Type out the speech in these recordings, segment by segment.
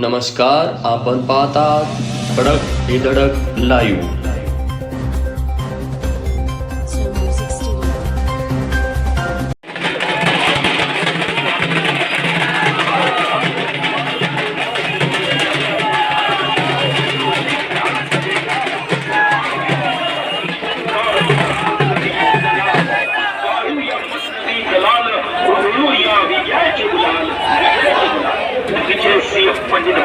नमस्कार आपण पाहतात धडक हे धडक लाईव्ह पंडित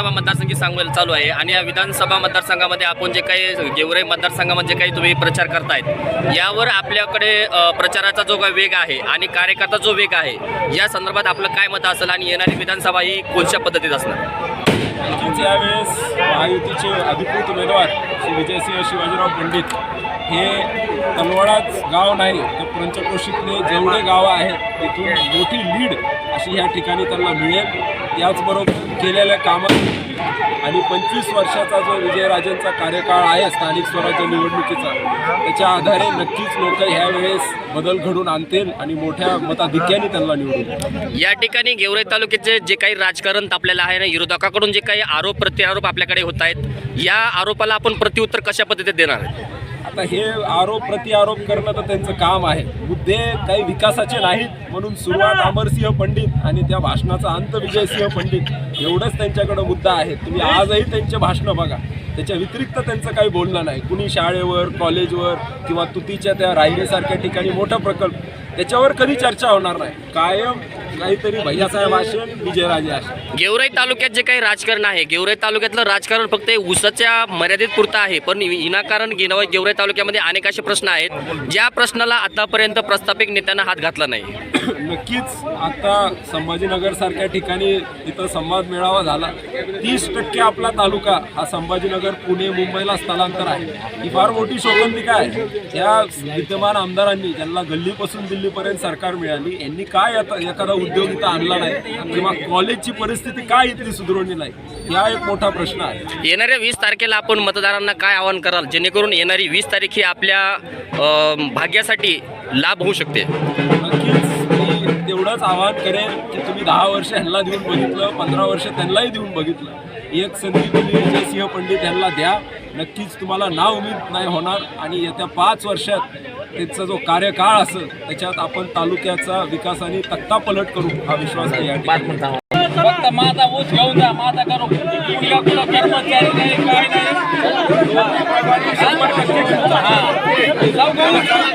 विधानसभा मतदारसंघी सांगवेल चालू आहे. आणि या विधानसभा मतदारसंघामध्ये आपण जे काही गेवराई मतदारसंघामध्ये जे काही तुम्ही प्रचार करतायत यावर आपल्याकडे प्रचाराचा जो काही वेग आहे आणि कार्यकर्ता जो वेग आहे या संदर्भात आपलं काय मत असेल आणि येणारी विधानसभा ही कोणत्या पद्धतीत असणार? यावेळेस महायुतीचे अधिकृत उमेदवार श्री विजयसिंह शिवाजीराव पंडित हे तलवाडाच गाव नाही तर पंचक्रोशीतले जेवढे गावं आहेत तिथून मोठी लीड अशी ह्या ठिकाणी त्यांना मिळेल. त्याचबरोबर केलेल्या कामात आणि पंचवीस वर्षाचा जो विजयराजेंचा कार्यकाळ आहे स्थानिक स्वराज्य निवडणुकीचा त्याच्या आधारे नक्कीच लोक ह्यावेळेस बदल घडून आणतील आणि मोठ्या मताधिक्याने त्यांना निवडून या ठिकाणी गेवराई तालुक्याचे जे काही राजकारण तापलेलं आहे ना विरोधकाकडून जे काही आरोप प्रत्यारोप आपल्याकडे होत आहेत या आरोपाला आपण प्रत्युत्तर कशा पद्धतीने देणार आहे आता हे आरोप प्रतिआरोप करणं तर त्यांचं काम आहे. मुद्दे काही विकासाचे नाहीत म्हणून सुरुवात अमरसिंह पंडित आणि त्या भाषणाचा अंत विजयसिंह पंडित एवढंच त्यांच्याकडं मुद्दा आहे. तुम्ही आजही त्यांचे भाषणं बघा. त्याच्या व्यतिरिक्त त्यांचं काही बोलणं नाही. कुणी शाळेवर कॉलेजवर किंवा तुतीच्या त्या राहिलेसारख्या ठिकाणी मोठा प्रकल्प त्याच्यावर कधी चर्चा होणार नाही. कायम काहीतरी भैयासाहेब असेल विजयराजे असेल गेवराई तालुक्यात जे काही राजकारण आहे गेवराई तालुक्यातलं राजकारण फक्त हे ऊसाच्या मर्यादित पुरतं आहे पण विनाकारण गेनवा गेवराई तालुक्यामध्ये अनेक असे प्रश्न आहेत. ज्या प्रश्नाला आतापर्यंत प्रस्थापिक नेत्यांना हात घातला नाही. नक्कीच आता संभाजीनगर सारख्या ठिकाणी इथं संवाद मेळावा झाला. तीस टक्के आपला तालुका हा संभाजीनगर पुणे मुंबईला स्थलांतर आहे. ही फार मोठी शोभंतिका आहे या विद्यमान आमदारांनी ज्यांना गल्लीपासून दिल्लीपर्यंत सरकार मिळाली यांनी काय आता एखादा उद्योग इथं आणला नाही किंवा कॉलेजची परिस्थिती काय इथली सुधारवली नाही हा एक मोठा प्रश्न आहे. येणाऱ्या वीस तारखेला आपण मतदारांना काय आवाहन कराल? जेणेकरून येणारी वीस तारीख ही आपल्या भाग्यासाठी लाभ होऊ शकते? नक्कीच. तेवढंच आवाहन करेन की तुम्ही दहा वर्ष ह्यांना देऊन बघितलं पंधरा वर्ष त्यांनाही देऊन बघितलं. एक संधी तुम्ही विजयसिंह पंडित यांना द्या. नक्कीच तुम्हाला ना उमेद नाही होणार आणि येत्या पाच वर्षात त्यांचा जो कार्यकाळ असेल त्याच्यात आपण तालुक्याचा विकास आणि तक्ता पलट करू हा विश्वास मी या ठिकाणी. फक्त माझा ऊस घेऊन जा माझा करू. कर्मचारी नाही काय नाही. हा.